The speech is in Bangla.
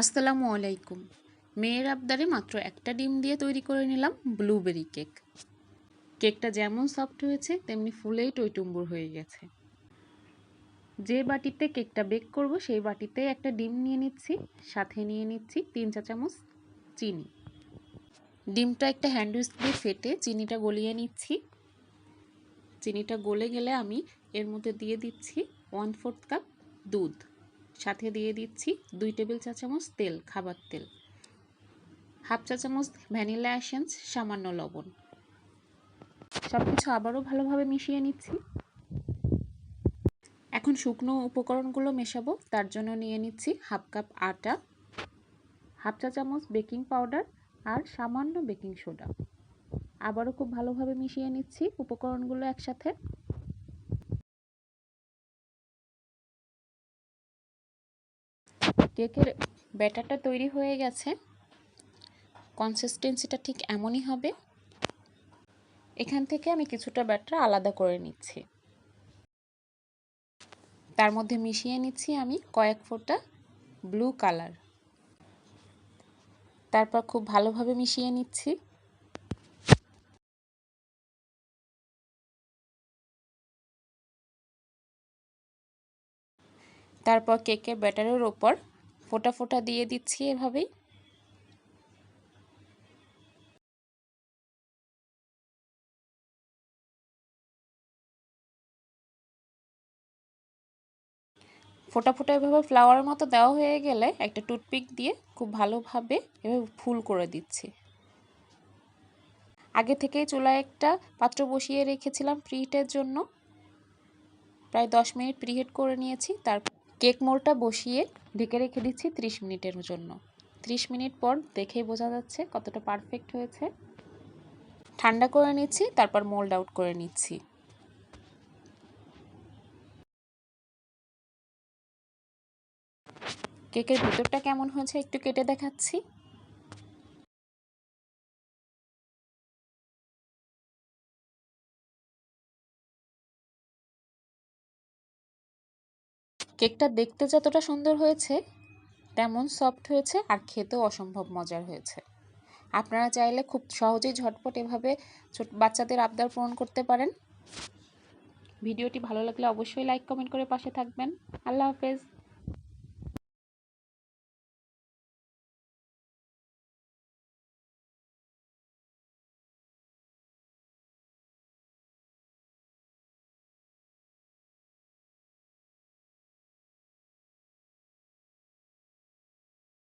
আসসালামু আলাইকুম। মেয়ের আবদারে মাত্র একটা ডিম দিয়ে তৈরি করে নিলাম ব্লুবেরি কেক। কেকটা যেমন সফট হয়েছে, তেমনি ফুলেই টইটুম্বুর হয়ে গেছে। যে বাটিতে কেকটা বেক করব, সেই বাটিতে একটা ডিম নিয়ে নিচ্ছি, সাথে নিয়ে নিচ্ছি তিন চা চামচ চিনি। ডিমটা একটা হ্যান্ড দিয়ে ফেটে চিনিটা গলিয়ে নিচ্ছি। চিনিটা গলে গেলে আমি এর মধ্যে দিয়ে দিচ্ছি ওয়ান ফোর্থ কাপ দুধ। সাথে দিয়ে দিচ্ছি দুই টেবিল চা চামচ তেল, খাবার তেল। হাফ চা চামচ ভ্যানিলা অ্যাসেন্স সামান্য লবণ। সব কিছু আবারও ভালোভাবে মিশিয়ে নিচ্ছি। এখন শুকনো উপকরণগুলো মেশাবো, তার জন্য নিয়ে নিচ্ছি হাফ কাপ আটা, হাফ চা চামচ বেকিং পাউডার আর সামান্য বেকিং সোডা। আবারও খুব ভালোভাবে মিশিয়ে নিচ্ছি উপকরণগুলো একসাথে। কেকের ব্যাটারটা তৈরি হয়ে গেছে। কনসিস্টেন্সিটা ঠিক এমনই হবে। এখান থেকে আমি কিছুটা ব্যাটার আলাদা করে নিচ্ছি। তার মধ্যে মিশিয়ে নিচ্ছি আমি কয়েক ফোঁটা ব্লু কালার তারপর খুব ভালোভাবে মিশিয়ে নিচ্ছি। তারপর কেকের ব্যাটারের ওপর ফোটা ফোটা দিয়ে দিচ্ছি এভাবেই। ফোটা ফোটা এভাবে ফ্লাওয়ারের মতো দেওয়া হয়ে গেলে একটা টুথপিক দিয়ে খুব ভালোভাবে এভাবে ফুল করে দিচ্ছি। আগে থেকেই চুলায় একটা পাত্র বসিয়ে রেখেছিলাম প্রিহিটের জন্য। প্রায় দশ মিনিট প্রিহিট করে নিয়েছি তার কেক মোড়টা বসিয়ে ঢেকে রেখে দিচ্ছি 30 মিনিটের জন্য। 30 মিনিট পর দেখেই বোঝা যাচ্ছে কতটা পারফেক্ট হয়েছে। ঠান্ডা করে নিচ্ছি, তারপর মোল্ড আউট করে নিচ্ছি। কেকের ভিতরটা কেমন হয়েছে একটু কেটে দেখাচ্ছি। কেকটা দেখতে যতটা সুন্দর হয়েছে, তেমন সফট হয়েছে আর খেতেও অসম্ভব মজার হয়েছে। আপনারা চাইলে খুব সহজেই ঝটপট এভাবে ছোট বাচ্চাদের আবদার পূরণ করতে পারেন। ভিডিওটি ভালো লাগলে অবশ্যই লাইক কমেন্ট করে পাশে থাকবেন। আল্লাহ হাফেজ।